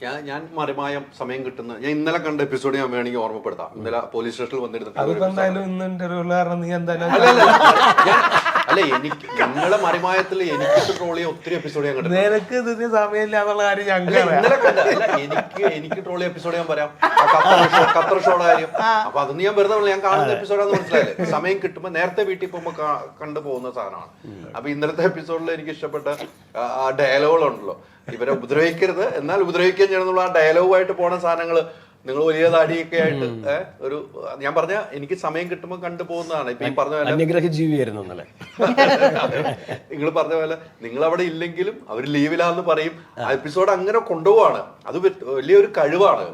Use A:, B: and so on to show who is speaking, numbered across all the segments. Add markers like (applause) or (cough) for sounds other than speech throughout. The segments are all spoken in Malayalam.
A: ഞാൻ ഞാൻ മറിമായം സമയം കിട്ടുന്ന ഞാൻ ഇന്നലെ കണ്ട എപ്പിസോഡ് ഞാൻ വേണമെങ്കിൽ ഓർമ്മപ്പെടുത്താം. ഇന്നലെ പോലീസ് സ്റ്റേഷനിൽ വന്നിരുന്നിട്ട് അല്ല എനിക്ക് ഞങ്ങളെ മറിമായത്തിൽ എനിക്ക് ട്രോൾ ചെയ്യാൻ ഒത്തിരി എപ്പിസോഡ് ഞാൻ കണ്ടിട്ടുണ്ട്.
B: നിനക്ക് ഇതിന് സമയമില്ല എന്നുള്ള കാര്യം ഞങ്ങൾ
A: ഇന്നലെ കണ്ട അല്ല എനിക്ക് എനിക്ക് ട്രോളി എപ്പിസോഡ് ഞാൻ പറയാം. ആ ഖത്തർ ഷോ ഖത്തർ ഷോയുടെ കാര്യം. അപ്പൊ അതൊന്നും ഞാൻ വെറുതെ പറഞ്ഞില്ല. ഞാൻ കാണുന്ന എപ്പിസോഡാന്ന് മനസ്സിലായില്ലേ? സമയം കിട്ടുമ്പോൾ നേരത്തെ വീട്ടിൽ പോകുമ്പോൾ കണ്ടു പോകുന്ന സാധനമാണ്. അപ്പൊ ഇന്നലത്തെ എപ്പിസോഡിൽ എനിക്ക് ഇഷ്ടപ്പെട്ട ആ, ഉണ്ടല്ലോ ഡയലോഗുകളുണ്ടല്ലോ ഇവരെ ഉപദ്രവിക്കരുത്. എന്നാൽ ഉപദ്രവിക്കാൻ ചെയ്യണമെന്നുള്ള ആ ഡയലോഗുമായിട്ട് പോണ സാധനങ്ങൾ നിങ്ങൾ വലിയ താടിയൊക്കെ ആയിട്ട് ഒരു ഞാൻ പറഞ്ഞ എനിക്ക് സമയം കിട്ടുമ്പോൾ കണ്ടു പോകുന്നതാണ്. ഇപ്പൊ ഈ പറഞ്ഞ പോലെ
C: അന്യഗ്രഹ ജീവിയായിരുന്നു ഇന്നലെ. (laughs)
A: നിങ്ങൾ പറഞ്ഞ പോലെ നിങ്ങൾ അവിടെ ഇല്ലെങ്കിലും അവർ ലീവിലാന്ന് പറയും. എപ്പിസോഡ് അങ്ങനെ കൊണ്ടുപോവാണ്. അത് വലിയൊരു കഴിവാണ്.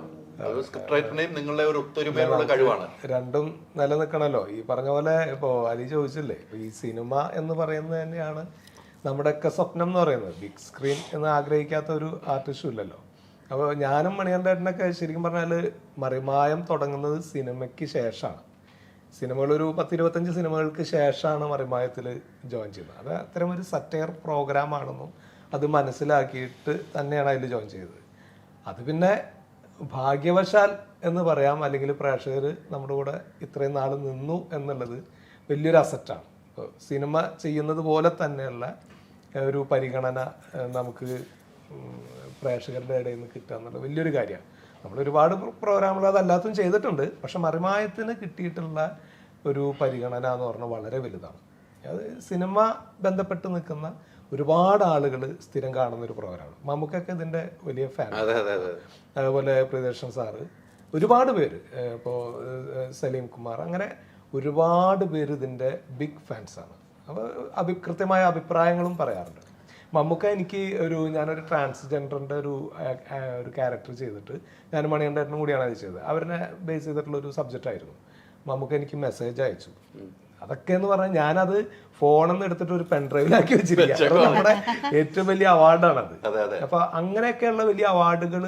A: നിങ്ങളുടെ ഒരു ഒത്തൊരുമയുള്ള കഴിവാണ്.
B: രണ്ടും നിലനിൽക്കണല്ലോ. ഈ പറഞ്ഞ പോലെ ഇപ്പോ അലി ചോദിച്ചില്ലേ ഈ സിനിമ എന്ന് പറയുന്നത് തന്നെയാണ് നമ്മുടെയൊക്കെ സ്വപ്നം എന്ന് പറയുന്നത്. ബിഗ് സ്ക്രീൻ എന്ന് ആഗ്രഹിക്കാത്ത ഒരു ആർട്ടിസ്റ്റും ഇല്ലല്ലോ. അപ്പോൾ ഞാനും മണികണ്ഠേട്ടനൊക്കെ ശരിക്കും പറഞ്ഞാൽ മറിമായം തുടങ്ങുന്നത് സിനിമയ്ക്ക് ശേഷമാണ്. സിനിമകൾ ഒരു പത്തിരുപത്തഞ്ച് സിനിമകൾക്ക് ശേഷമാണ് മറിമായത്തിൽ ജോയിൻ ചെയ്യുന്നത്. അത് അത്തരം ഒരു സറ്റയർ പ്രോഗ്രാം ആണെന്നും അത് മനസ്സിലാക്കിയിട്ട് തന്നെയാണ് അതിൽ ജോയിൻ ചെയ്തത്. അത് പിന്നെ ഭാഗ്യവശാൽ എന്ന് പറയാം അല്ലെങ്കിൽ പ്രേക്ഷകർ നമ്മുടെ കൂടെ ഇത്രയും നാൾ നിന്നു എന്നുള്ളത് വലിയൊരു അസറ്റാണ് ഇപ്പോൾ സിനിമ ചെയ്യുന്നത് പോലെ തന്നെയുള്ള ഒരു പരിഗണന നമുക്ക് പ്രേക്ഷകരുടെ ഇടയിൽ നിന്ന് കിട്ടുക എന്നുള്ളത് വലിയൊരു കാര്യമാണ്. നമ്മൾ ഒരുപാട് പ്രോഗ്രാമുകൾ അതല്ലാത്തും ചെയ്തിട്ടുണ്ട്. പക്ഷെ മറിമായത്തിന് കിട്ടിയിട്ടുള്ള ഒരു പരിഗണന എന്ന് പറഞ്ഞാൽ വളരെ വലുതാണ്. അത് സിനിമ ബന്ധപ്പെട്ട് നിൽക്കുന്ന ഒരുപാട് ആളുകൾ സ്ഥിരം കാണുന്ന ഒരു പ്രോഗ്രാമാണ് മമ്മൂക്കൊക്കെ ഇതിന്റെ വലിയ ഫാൻ
A: അതെ അതെ അതെ.
B: അതുപോലെ പ്രിയദർശൻ സാറ് ഒരുപാട് പേര് ഇപ്പോൾ സലീം കുമാർ അങ്ങനെ ഒരുപാട് പേര് ഇതിന്റെ ബിഗ് ഫാൻസാണ് അപ്പോൾ അഭി കൃത്യമായ അഭിപ്രായങ്ങളും പറയാറുണ്ട്. മമ്മൂക്ക എനിക്ക് ഒരു ഞാനൊരു ട്രാൻസ്ജെൻഡറിന്റെ ഒരു ഒരു ക്യാരക്ടർ ചെയ്തിട്ട് ഞാൻ മണികണ്ഠേട്ടനും കൂടിയാണ് അത് ചെയ്തത്. അവരെ ബേസ് ചെയ്തിട്ടുള്ള ഒരു സബ്ജക്റ്റ് ആയിരുന്നു. മമ്മൂക്ക എനിക്ക് മെസ്സേജ് അയച്ചു. അതൊക്കെ എന്ന് പറഞ്ഞാൽ ഞാനത് ഫോണിൽ നിന്ന് എടുത്തിട്ട് ഒരു പെൻഡ്രൈവിലാക്കി വെച്ചിരിക്കുക നമ്മുടെ ഏറ്റവും വലിയ അവാർഡാണത് അപ്പൊ അങ്ങനെയൊക്കെയുള്ള വലിയ അവാർഡുകൾ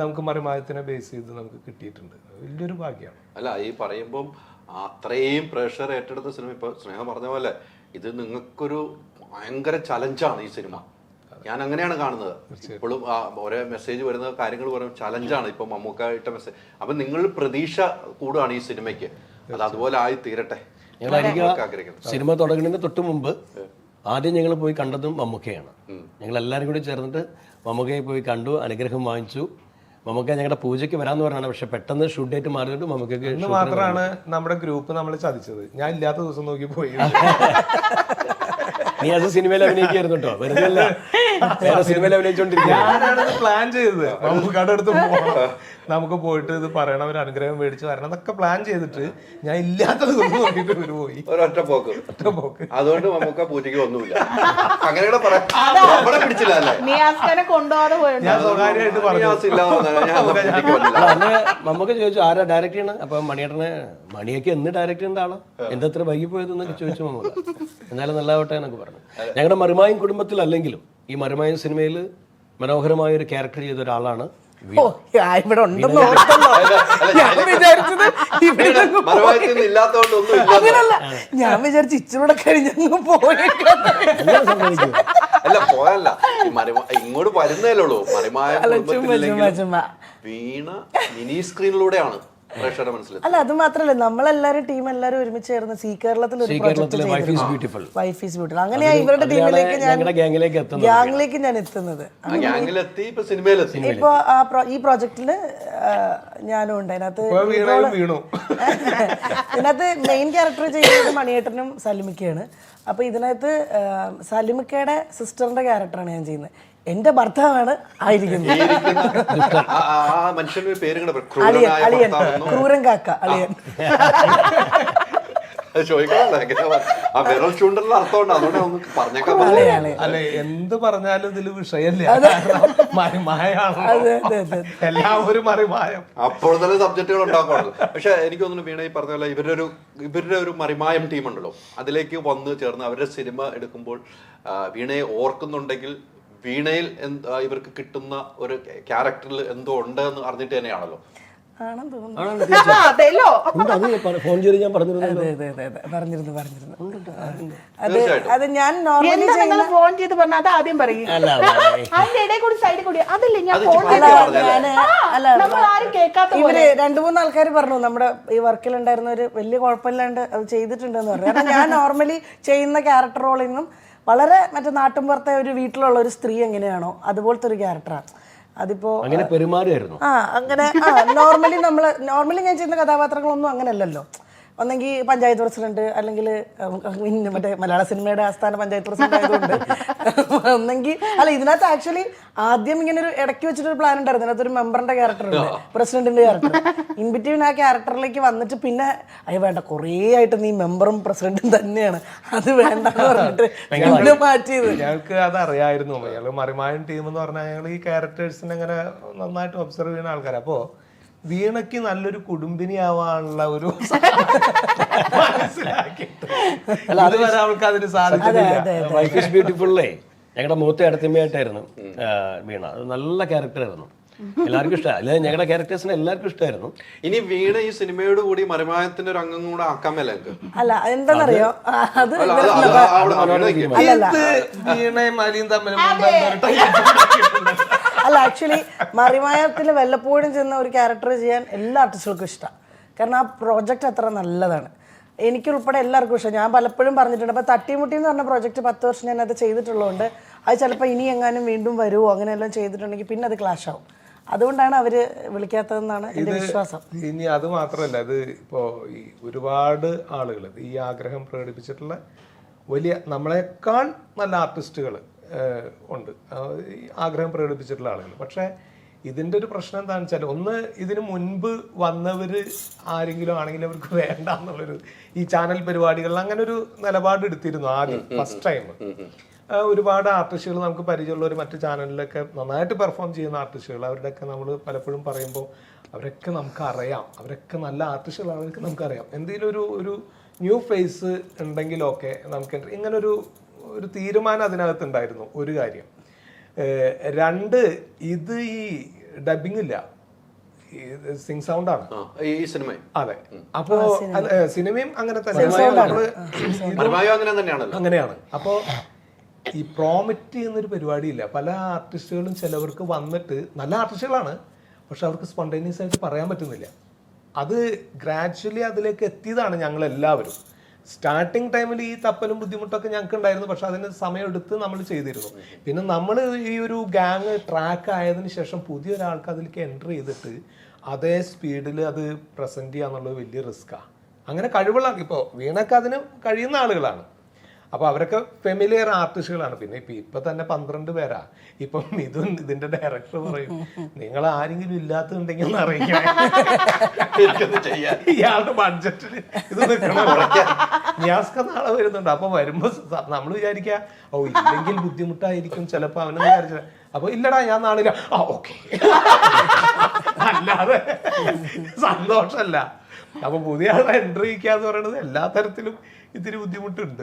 B: നമുക്ക് മറിമായത്തിനെ ബേസ് ചെയ്ത് നമുക്ക് കിട്ടിയിട്ടുണ്ട്. വലിയൊരു ഭാഗ്യമാണ്
A: അല്ല ഈ പറയുമ്പം അത്രയും പ്രഷർ ഏറ്റെടുത്ത സിനിമ ഇപ്പൊ സ്നേഹം പറഞ്ഞ പോലെ ഇത് നിങ്ങൾക്കൊരു ഭയങ്കര ചലഞ്ചാണ് ഈ സിനിമ ഞാൻ അങ്ങനെയാണ് കാണുന്നത്. ഇപ്പോഴും ആ ഓരോ മെസ്സേജ് വരുന്ന കാര്യങ്ങൾ പറയും ചലഞ്ചാണ് ഇപ്പൊ മമ്മൂക്ക ഇട്ട മെസ്സേജ് അപ്പൊ നിങ്ങൾ പ്രതീക്ഷ കൂടുകയാണ് ഈ സിനിമയ്ക്ക് അത് അതുപോലെ ആയി തീരട്ടെ.
C: സിനിമ തുടങ്ങുന്നതിന് തൊട്ട് മുമ്പ് ആദ്യം ഞങ്ങൾ പോയി കണ്ടതും മമ്മൂക്കയാണ്. ഞങ്ങൾ എല്ലാവരും കൂടി ചേർന്നിട്ട് മമ്മൂക്കയെ പോയി കണ്ടു അനുഗ്രഹം വാങ്ങിച്ചു. മമ്മൂക്ക ഞങ്ങളുടെ പൂജയ്ക്ക് വരാന്ന് പറഞ്ഞാണ്. പക്ഷെ പെട്ടെന്ന് ഷൂട്ട് ഡേറ്റ് മാറിയിട്ട് മമ്മൂക്കയ്ക്ക്
B: ഇന്ന് മാത്രമാണ് നമ്മുടെ ഗ്രൂപ്പ് നമ്മൾ ചതിച്ചത്. ഞാൻ ഇല്ലാത്ത ദിവസം നോക്കി പോയി.
C: നീ അത് സിനിമയിൽ അഭിനയിക്കായിരുന്നു കേട്ടോ വെറുതെ അല്ല (laughs)
B: പ്ലാൻ ചെയ്തത്. നമുക്ക് അടുത്ത് പോകണം നമുക്ക് പോയിട്ട് ഇത് പറയണം ഒരു അനുഗ്രഹം മേടിച്ച് വരണം എന്നൊക്കെ പ്ലാൻ ചെയ്തിട്ട് ഞാൻ ഇല്ലാത്ത ദിവസം നോക്കിയിട്ട് ഒരു പോയി.
A: ഒരൊറ്റ പോക്ക്
B: ഒറ്റ പോക്ക്.
A: അതുകൊണ്ട് നമുക്ക് പൂജയ്ക്ക് ഒന്നുമില്ല. അങ്ങനെ പറയാം. പിടിച്ചില്ല അല്ലേ
D: നിയാസ്കനെ കൊണ്ടുപോകാതെ പോയിട്ടുണ്ട്
B: ഞാൻ സ്വകാര്യമായിട്ട് പറഞ്ഞു.
C: മമ്മൂക്ക ചോദിച്ചു ആരാ ഡയറക്റ്റ് ചെയ്യണം? അപ്പൊ മണിയേട്ടനെ മണിയൊക്കെ എന്ന് ഡയറക്റ്റ് ചെയ്യേണ്ട ആളാ? എന്തത്ര വൈകി പോയതെന്നൊക്കെ ചോദിച്ചു മമ്മൂക്ക. എന്നാലും നല്ലതാവട്ടെ എന്നൊക്കെ പറഞ്ഞു. ഞങ്ങളുടെ മറുമായും കുടുംബത്തിലല്ലെങ്കിലും ഈ മരമായ സിനിമയിൽ മനോഹരമായ ഒരു ക്യാരക്ടർ ചെയ്ത ഒരാളാണ്
D: ഓ ഞാൻ ഇവിടെ ഉണ്ടെന്ന് ഓർത്തല്ലോ. ഞാൻ വിചാരിച്ചത് ഇവിടെ
A: മറുവായത്തിൽ നിന്ന് ഇല്ലാത്തതുകൊണ്ട് ഒന്നും ഇല്ല
D: അങ്ങനല്ല. ഞാൻ വിചാരിച്ചു ഇച്ചിരൂടെ കഴിഞ്ഞങ്ങ് പോയി.
C: അങ്ങനെ സംഭവിക്കും
A: അല്ല പോയല്ല. ഈ മറിമ ഇങ്ങോട്ട് വരുന്നതല്ലേ ഉള്ളൂ. മറിമായ
D: അല്ല, ചുമ്മാ,
A: കുടുംബത്തിലില്ലെങ്കിലും
D: ചുമ്മാ.
A: വീണ മിനി സ്ക്രീനിലൂടെയാണ്. പ്രേക്ഷകരുടെ മനസ്സിൽ
D: അല്ല അത് മാത്രല്ല. നമ്മളെല്ലാരും ടീം എല്ലാരും ഒരുമിച്ച് ചേർന്ന് സി കേരളത്തിൽ ഒരു
C: കേരളത്തിലെ wife is beautiful
D: wife is beautiful അങ്ങനെയാ ഇവരുടെ ടീമിലേക്ക് ഞാൻ
C: ഞങ്ങളുടെ ഗ്യാങ്ങിലേക്ക് എത്തുന്നത്
D: ഗ്യാങ്ങിലേക്ക് ഞാൻ എത്തുന്നത്.
A: ആ ഗ്യാങ്ങിലെത്തി ഇപ്പൊ സിനിമയിലെത്തി
D: ഇപ്പൊ ആ പ്രോ- ഈ പ്രോജക്റ്റിൽ ഞാനും ഉണ്ട്. അതിനകത്ത്
B: വീണു. (laughs)
D: ഇതിനകത്ത് മെയിൻ ക്യാരക്ടർ ചെയ്യുന്നത് മണിയേട്ടനും സലിമിക്കയാണ് അപ്പൊ ഇതിനകത്ത് സലിമിക്കയുടെ സിസ്റ്ററിന്റെ ക്യാരക്ടറാണ് ഞാൻ ചെയ്യുന്നത്. എന്റെ ഭർത്താവാണ് ആയിരിക്കുന്നത്. അളിയൻ ക്രൂരൻ കാക്ക അളിയൻ.
A: ആ വിരൽ ചൂണ്ടലിന്റെ അർത്ഥമുണ്ട്. അതുകൊണ്ട് നമുക്ക് പറഞ്ഞേക്കാൻ
B: അല്ലെ എന്ത് പറഞ്ഞാലും ഇതിൽ വിഷയമില്ല. കാരണം മറിമായാണല്ലോ
D: അതെ അതെ അതെ
B: എല്ലാം ഒരു മറിമായം
A: അപ്പോൾ തന്നെ സബ്ജക്റ്റുകൾ ഉണ്ടാക്കുമല്ലോ പക്ഷെ എനിക്ക് തോന്നുന്നു വീണ ഈ പറഞ്ഞ പോലെ ഇവരുടെ ഒരു ഇവരുടെ ഒരു മറിമായം ടീം ഉണ്ടല്ലോ. അതിലേക്ക് വന്ന് ചേർന്ന് അവരുടെ സിനിമ എടുക്കുമ്പോൾ വീണയെ ഓർക്കുന്നുണ്ടെങ്കിൽ വീണയിൽ എന്ത് ഇവർക്ക് കിട്ടുന്ന ഒരു ക്യാരക്ടറിൽ എന്തോ ഉണ്ട് എന്ന് അറിഞ്ഞിട്ട് തന്നെയാണല്ലോ.
D: ആണെന്ന് തോന്നുന്നു.
E: അതെല്ലോ
C: ഫോൺ ചെയ്ത് ഞാൻ പറഞ്ഞിരുന്നല്ലോ.
D: അതെ അതെ അതെ പറഞ്ഞിരുന്നു പറഞ്ഞിരുന്നു. അത് അത് ഞാൻ നോർമലി
E: എന്താ നിങ്ങൾ ഫോൺ ചെയ്ത് പറഞ്ഞാൽ അത് ആദ്യം പറയും.
C: അല്ല
E: അതിന്റെ ഇടയിൽ കൂടി സൈഡിൽ കൂടി. അതല്ലേ ഞാൻ ഫോൺ ചെയ്ത്
A: പറഞ്ഞല്ലേ?
D: ഞാൻ അല്ല
E: നമ്മൾ ആരും കേൾക്കാത്ത
D: ഇവർ രണ്ടു മൂന്ന് ആൾക്കാർ പറഞ്ഞു നമ്മുടെ ഈ വർക്കിൽ ഉണ്ടായിരുന്ന ഒരു വലിയ കുഴപ്പമില്ലാണ്ട് അത് ചെയ്തിട്ടുണ്ടെന്ന് പറഞ്ഞു. കാരണം ഞാൻ നോർമലി ചെയ്യുന്ന ക്യാരക്ടർ റോളിൽ നിന്നും വളരെ മറ്റേ നാട്ടിൻപുറത്തെ ഒരു വീട്ടിലുള്ള ഒരു സ്ത്രീ എങ്ങനെയാണോ അതുപോലത്തെ ഒരു ക്യാരക്ടറാണ് അതിപ്പോ
C: അങ്ങനെ പെരുമാറിയായിരുന്നു
D: ആ അങ്ങനെ നോർമലി നമ്മൾ നോർമലി ഞാൻ ചെയ്യുന്ന കഥാപാത്രങ്ങളൊന്നും അങ്ങനെയല്ലല്ലോ ഒന്നെങ്കിൽ പഞ്ചായത്ത് പ്രസിഡന്റ് അല്ലെങ്കിൽ മറ്റേ മലയാള സിനിമയുടെ ആസ്ഥാന പഞ്ചായത്ത് പ്രസിഡന്റ് ആയതുകൊണ്ട്. (laughs) ഒന്നെങ്കിൽ അല്ല ഇതിനകത്ത് ആക്ച്വലി ആദ്യം ഇങ്ങനെ ഒരു ഇടയ്ക്ക് വെച്ചിട്ടൊരു പ്ലാൻ ഉണ്ടായിരുന്നു. ഇതിനകത്ത് ഒരു മെമ്പറിന്റെ ക്യാരക്ടർ ഉണ്ട് പ്രസിഡന്റിന്റെ ക്യാരക്ടർ ഇൻ ബിറ്റ്വീൻ ആ ക്യാരക്ടറിലേക്ക് വന്നിട്ട് പിന്നെ അയ്യ വേണ്ട കുറേ ആയിട്ട് നീ മെമ്പറും പ്രസിഡന്റും തന്നെയാണ്. അത് വേണ്ട പറഞ്ഞിട്ട് മാറ്റിയത്.
B: ഞങ്ങൾക്ക് അത് അറിയായിരുന്നു മറിമാൻ മറിമായൻ ടീം എന്ന് പറഞ്ഞാൽ ഈ ക്യാരക്ടേഴ്സിനെ അങ്ങനെ നന്നായിട്ട് ഒബ്സർവ് ചെയ്യുന്ന ആൾക്കാർ അപ്പോ വീണയ്ക്ക് നല്ലൊരു കുടുംബിനി ആവാനുള്ള ഒരു ഇതുവരെ അവൾക്ക് അതിന് സാധിച്ചിട്ടില്ല.
C: വൈഫ് ഇസ് ബ്യൂട്ടിഫുള്ളേ ഞങ്ങളുടെ മൂത്ത അടുത്തമ്മയായിട്ടായിരുന്നു വീണ. അത് നല്ല ക്യാരക്ടറായിരുന്നു എല്ലാവർക്കും ഇഷ്ടമാണ് അല്ലെങ്കിൽ ഞങ്ങളുടെ ക്യാരക്ടേഴ്സിന് എല്ലാവർക്കും ഇഷ്ടമായിരുന്നു
A: ഇനി വീണ ഈ സിനിമയോട് കൂടി മറിമായത്തിന്റെ ഒരു അംഗം കൂടെ ആക്കാൻ മേലെ
D: അല്ല എന്താണെന്നറിയോ അത്
A: അല്ല,
B: വീണയും അലിയും തമ്മിൽ
D: അല്ല ആക്ച്വലി മറിമായത്തിൽ വല്ലപ്പോഴും ചെന്ന ഒരു ക്യാരക്ടർ ചെയ്യാൻ എല്ലാ ആർട്ടിസ്റ്റുകൾക്കും ഇഷ്ടമാണ് കാരണം ആ പ്രോജക്റ്റ് അത്ര നല്ലതാണ്. എനിക്കുൾപ്പെടെ എല്ലാവർക്കും ഇഷ്ടം. ഞാൻ പലപ്പോഴും പറഞ്ഞിട്ടുണ്ട് അപ്പോൾ തട്ടിമുട്ടി എന്ന് പറഞ്ഞ പ്രോജക്റ്റ് പത്ത് വർഷം ഞാൻ അത് ചെയ്തിട്ടുള്ളതുകൊണ്ട് അത് ചിലപ്പോൾ ഇനി എങ്ങാനും വീണ്ടും വരുമോ അങ്ങനെയെല്ലാം ചെയ്തിട്ടുണ്ടെങ്കിൽ പിന്നെ അത് ക്ലാഷ് ആവും. അതുകൊണ്ടാണ് അവർ വിളിക്കാത്തതെന്നാണ് എന്റെ വിശ്വാസം.
B: ഇനി അത് മാത്രമല്ല അത് ഇപ്പോൾ ഈ ഒരുപാട് ആളുകൾ ഈ ആഗ്രഹം പ്രകടിപ്പിച്ചിട്ടുള്ള വലിയ നമ്മളെക്കാൾ നല്ല ആർട്ടിസ്റ്റുകൾ ഉണ്ട്. ആഗ്രഹം പ്രകടിപ്പിച്ചിട്ടുള്ള ആളുകൾ. പക്ഷേ ഇതിന്റെ ഒരു പ്രശ്നം എന്താണെന്ന് വെച്ചാൽ ഒന്ന് ഇതിനു മുൻപ് വന്നവർ ആരെങ്കിലും ആണെങ്കിൽ അവർക്ക് വേണ്ട എന്നുള്ളൊരു ഈ ചാനൽ പരിപാടികളിൽ അങ്ങനെ ഒരു നിലപാട് എടുത്തിരുന്നു ആദ്യം ഫസ്റ്റ് ടൈം ഒരുപാട് ആർട്ടിസ്റ്റുകൾ നമുക്ക് പരിചയമുള്ളവർ മറ്റു ചാനലിലൊക്കെ നന്നായിട്ട് പെർഫോം ചെയ്യുന്ന ആർട്ടിസ്റ്റുകൾ അവരുടെയൊക്കെ നമ്മൾ പലപ്പോഴും പറയുമ്പോൾ അവരൊക്കെ നമുക്കറിയാം. അവരൊക്കെ നല്ല ആർട്ടിസ്റ്റുകളാണ് അവർക്ക് നമുക്കറിയാം. എന്തെങ്കിലും ഒരു ഒരു ന്യൂ ഫേസ് ഉണ്ടെങ്കിലൊക്കെ നമുക്ക് ഇങ്ങനെ ഒരു തീരുമാനം അതിനകത്ത് ഉണ്ടായിരുന്നു ഒരു കാര്യം. രണ്ട് ഇത് ഈ ഡബിങ് ഇല്ല സിംഗ് സൗണ്ട് ആണ്
A: ഈ സിനിമ
B: അതെ. അപ്പോ സിനിമയും അങ്ങനെ തന്നെ. അങ്ങനെയാണ്. അപ്പോ ഈ പ്രോമിറ്റ് എന്നൊരു പരിപാടിയില്ല. പല ആർട്ടിസ്റ്റുകളും ചിലവർക്ക് വന്നിട്ട് നല്ല ആർട്ടിസ്റ്റുകളാണ് പക്ഷെ അവർക്ക് സ്പോണ്ടേനിയസ് ആയിട്ട് പറയാൻ പറ്റുന്നില്ല. അത് ഗ്രാജുവലി അതിലേക്ക് എത്തിയതാണ് ഞങ്ങൾ എല്ലാവരും സ്റ്റാർട്ടിങ് ടൈമിൽ ഈ തപ്പലും ബുദ്ധിമുട്ടൊക്കെ ഞങ്ങൾക്ക് ഉണ്ടായിരുന്നു പക്ഷെ അതിന് സമയമെടുത്ത് നമ്മൾ ചെയ്തിരുന്നു. പിന്നെ നമ്മൾ ഈ ഒരു ഗാങ് ട്രാക്ക് ആയതിന് ശേഷം പുതിയൊരാൾക്ക് അതിലേക്ക് എന്റർ ചെയ്തിട്ട് അതേ സ്പീഡിൽ അത് പ്രസന്റ് ചെയ്യുക എന്നുള്ളത് വലിയ റിസ്ക്കാണ് അങ്ങനെ കഴിവുള്ള ഇപ്പോൾ വീണൊക്കെ അതിന് കഴിയുന്ന ആളുകളാണ്. അപ്പോൾ അവരൊക്കെ ഫെമിലിയർ ആർട്ടിസ്റ്റുകളാണ് പിന്നെ ഇപ്പം ഇപ്പം തന്നെ പന്ത്രണ്ട് പേരാ. ഇപ്പം ഇതും ഇതിന്റെ ഡയറക്ടർ പറയും നിങ്ങൾ ആരെങ്കിലും ഇല്ലാത്തുണ്ടെങ്കിൽ ഒന്ന് അറിയിക്കാം ഇയാളുടെ ബഡ്ജറ്റിൽ ഇത് നിൽക്കണം. ന്യാസ്ക നാളെ വരുന്നുണ്ട്. അപ്പൊ വരുമ്പോ നമ്മൾ വിചാരിക്കുക ഓ ഇല്ലെങ്കിൽ ബുദ്ധിമുട്ടായിരിക്കും ചിലപ്പോ അവനെന്ന് വിചാരിച്ച. അപ്പൊ ഇല്ലടാ ഞാൻ നാളില്ല. ആ ഓക്കെ. അല്ലാതെ സന്തോഷല്ല. അപ്പൊ പുതിയ ആളെ എൻട്രി ചെയ്യിക്കാന്ന് പറയുന്നത് എല്ലാ തരത്തിലും ഇത്തിരി ബുദ്ധിമുട്ടുണ്ട്.